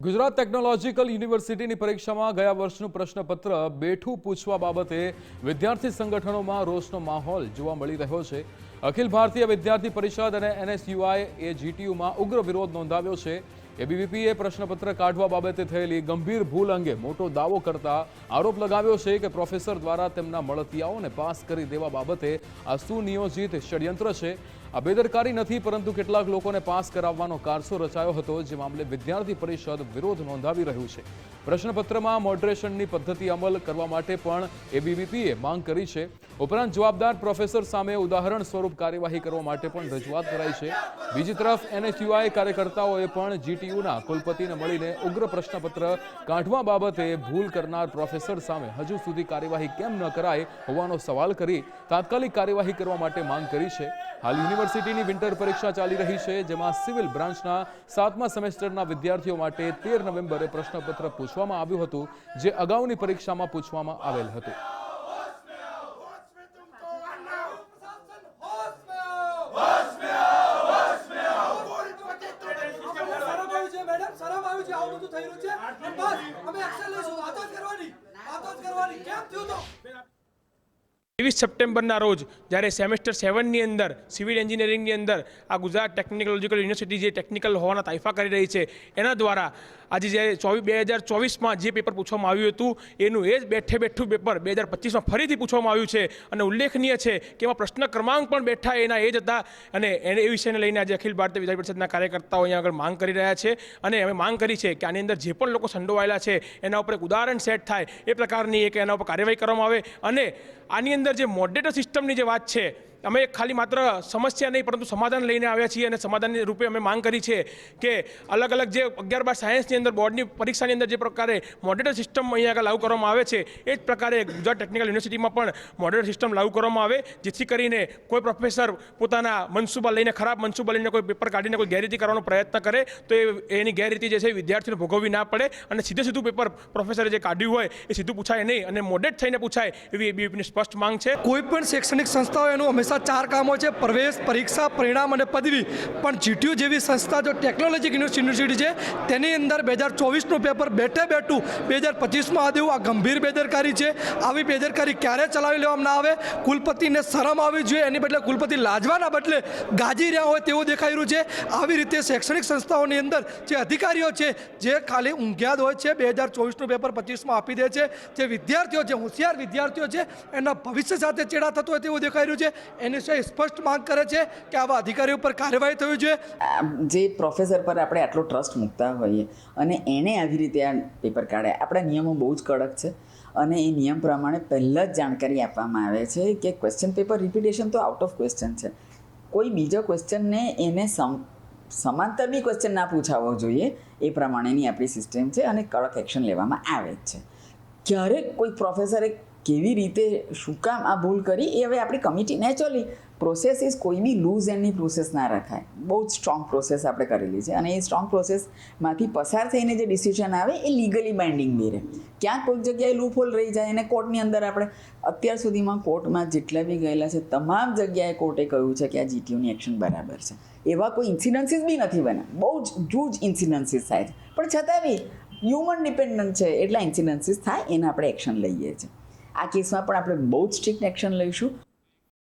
Gujarat technological યુનિવર્સિટીની પરીક્ષામાં ગયા વર્ષનું પ્રશ્નપત્ર બેઠું પૂછવા બાબતે વિદ્યાર્થી સંગઠનોમાં રોષનો માહોલ જોવા મળી રહ્યો છે. અખિલ ભારતીય વિદ્યાર્થી પરિષદ અને એનએસયુઆઈ એ જીટીયુમાં ઉગ્ર વિરોધ નોંધાવ્યો છે. એબીવીપીએ પ્રશ્નપત્ર કાઢવા બાબતે થયેલી ગંભીર ભૂલ અંગે મોટો દાવો કરતા આરોપ લગાવ્યો છે કે પ્રોફેસર દ્વારા તેમના મળતિયાઓને પાસ કરી દેવા બાબતે આ સુનિયોજિત ષડયંત્ર છે. આ બેદરકારી નથી, પરંતુ કેટલાક લોકોને પાસ કરાવવાનો કારસો રચાયો હતો, જે મામલે વિદ્યાર્થી પરિષદ વિરોધ નોંધાવી રહ્યું છે. પ્રશ્નપત્રમાં મોડરેશનની પદ્ધતિ અમલ કરવા માટે પણ એબીવીપીએ માંગ કરી છે. ઉપરાંત જવાબદાર પ્રોફેસર સામે ઉદાહરણ સ્વરૂપ કાર્યવાહી કરવા માટે પણ રજૂઆત કરાઈ છે. બીજી તરફ એનએસયુઆઈ કાર્યકર્તાઓએ પણ જીટીયુના કુલપતિને મળીને ઉગ્ર પ્રશ્નપત્ર કાઢવા બાબતે ભૂલ કરનાર પ્રોફેસર સામે હજુ સુધી કાર્યવાહી કેમ ન કરાય હોવાનો સવાલ કરી તાત્કાલિક કાર્યવાહી કરવા માટે માંગ કરી છે. હાલ યુનિવર્સિટીની વિન્ટર પરીક્ષા ચાલી રહી છે જેમાં સિવિલ બ્રાન્ચના સાતમા સેમેસ્ટરના વિદ્યાર્થીઓ માટે તેર નવેમ્બરે પ્રશ્નપત્ર પૂછવામાં આવ્યું હતું જે અગાઉની પરીક્ષામાં પૂછવામાં આવેલ હતું આવું બધું થઈ રહ્યું છે અમે એક્શન લઈશું ત્રેવીસ સપ્ટેમ્બરના રોજ જ્યારે સેમેસ્ટર સેવનની અંદર સિવિલ એન્જિનિયરિંગની અંદર આ ગુજરાત ટેકનિકોલોજીકલ યુનિવર્સિટી જે ટેકનિકલ હોવાના તાઇફા કરી રહી છે, એના દ્વારા આજે જ્યારે ચોવીસ બે હજાર ચોવીસમાં જે પેપર પૂછવામાં આવ્યું હતું, એનું એ જ બેઠે બેઠું પેપર બે હજાર પચીસમાં ફરીથી પૂછવામાં આવ્યું છે અને ઉલ્લેખનીય છે કે એમાં પ્રશ્ન ક્રમાંક પણ બેઠા એના એ જ હતા અને એને એ વિષયને લઈને આજે અખિલ ભારતીય વિધાન પરિષદના કાર્યકર્તાઓ અહીંયા આગળ માંગ કરી રહ્યા છે અને અમે માંગ કરી છે કે આની અંદર જે પણ લોકો સંડોવાયેલા છે, એના ઉપર એક ઉદાહરણ સેટ થાય, એ પ્રકારની એક એના ઉપર કાર્યવાહી કરવામાં આવે અને આની અંદર જે મોડરેટર સિસ્ટમની જે વાત છે અમે ખાલી માત્ર સમસ્યા નહીં, પરંતુ સમાધાન લઈને આવ્યા છીએ અને સમાધાનની રૂપે અમે માંગ કરી છે કે અલગ અલગ જે અગિયાર બાર સાયન્સની અંદર બોર્ડની પરીક્ષાની અંદર જે પ્રકારે મોડેટર સિસ્ટમ અહીંયા આગળ લાગુ કરવામાં આવે છે, એ જ પ્રકારે ગુજરાત ટેકનિકલ યુનિવર્સિટીમાં પણ મોડેટર સિસ્ટમ લાગુ કરવામાં આવે, જેથી કરીને કોઈ પ્રોફેસર પોતાના મનસુબા લઈને, ખરાબ મનસુબા લઈને કોઈ પેપર કાઢીને કોઈ ગેરરીતિ કરવાનો પ્રયત્ન કરે, તો એ એની ગેરરીતિ જે છે વિદ્યાર્થીને ભોગવવી ના પડે અને સીધે સીધું પેપર પ્રોફેસરે જે કાઢ્યું હોય, એ સીધું પૂછાય નહીં અને મોડેટ થઈને પૂછાય, એવી એબીવીપીની સ્પષ્ટ માંગ છે. કોઈ પણ શૈક્ષણિક સંસ્થાઓ એનું હંમેશા ચાર કામો છે, પ્રવેશ, પરીક્ષા, પરિણામ અને પદવી. પણ જીટીયુ જેવી સંસ્થા જો ટેકનોલોજી યુનિવર્સિટી છે, તેની અંદર બે હજાર ચોવીસનું પેપર બેઠે બેઠું, બે હજાર પચીસમાં આ દેવું આ ગંભીર બેદરકારી છે. આવી બેદરકારી ક્યારે ચલાવી લેવામાં ના આવે? કુલપતિને શરમ આવવી જોઈએ, એની બદલે કુલપતિ લાજવાના બદલે ગાજી રહ્યા હોય તેવું દેખાઈ રહ્યું છે. આવી રીતે શૈક્ષણિક સંસ્થાઓની અંદર જે અધિકારીઓ છે, જે ખાલી ઊંઘ્યાદ હોય છે, બે હજાર ચોવીસનું પેપર પચીસમાં આપી દે છે. જે વિદ્યાર્થીઓ જે હોશિયાર વિદ્યાર્થીઓ છે, એના ભવિષ્ય સાથે ચેડા થતો હોય તેવું દેખાઈ રહ્યું છે. એની સિવાય સ્પષ્ટ માંગ કરે છે કે આવા અધિકારીઓ પર કાર્યવાહી થવી જોઈએ. જે પ્રોફેસર પર આપણે આટલો ટ્રસ્ટ મૂકતા હોઈએ અને એણે આવી રીતે આ પેપર કાઢે આપણા નિયમો બહુ જ કડક છે અને એ નિયમ પ્રમાણે પહેલાં જ જાણકારી આપવામાં આવે છે કે ક્વેશ્ચન પેપર રિપીટેશન તો આઉટ ઓફ ક્વેશ્ચન છે. કોઈ બીજો ક્વેશ્ચનને એને સમ, સમાંતર બી ક્વેશ્ચન ના પૂછાવો જોઈએ એ પ્રમાણેની આપણી સિસ્ટમ છે અને કડક એક્શન લેવામાં આવે જ છે. ક્યારેક કોઈ પ્રોફેસરે કેવી રીતે, શું કામ આ ભૂલ કરી, એ હવે આપણી કમિટી નેચરલી પ્રોસેસ ઇઝ કોઈ બી લૂઝ એન્ડની પ્રોસેસ ના રખાય. બહુ જ સ્ટ્રોંગ પ્રોસેસ આપણે કરેલી છે. અને એ સ્ટ્રોંગ પ્રોસેસમાંથી પસાર થઈને જે ડિસિઝન આવે, એ લીગલી બાઇન્ડિંગ બી રહે. ક્યાંક કોઈક જગ્યાએ લૂપહોલ રહી જાય અને કોર્ટની અંદર આપણે અત્યાર સુધીમાં કોર્ટમાં જેટલા બી ગયેલા છે, તમામ જગ્યાએ કોર્ટે કહ્યું છે કે આ જીટીયુની એક્શન બરાબર છે. એવા કોઈ ઇન્સિડન્સીસ બી નથી બન્યા. બહુ જ જૂજ ઇન્સિડન્સીસ થાય છે. પણ છતાં બી હ્યુમન ડિપેન્ડન્ટ છે, એટલા ઇન્સિડન્સીસ થાય, એને આપણે એક્શન લઈએ છીએ. આ કેસમાં પણ આપણે બહુ જ સ્ટ્રિક્ટ એક્શન લઈશું.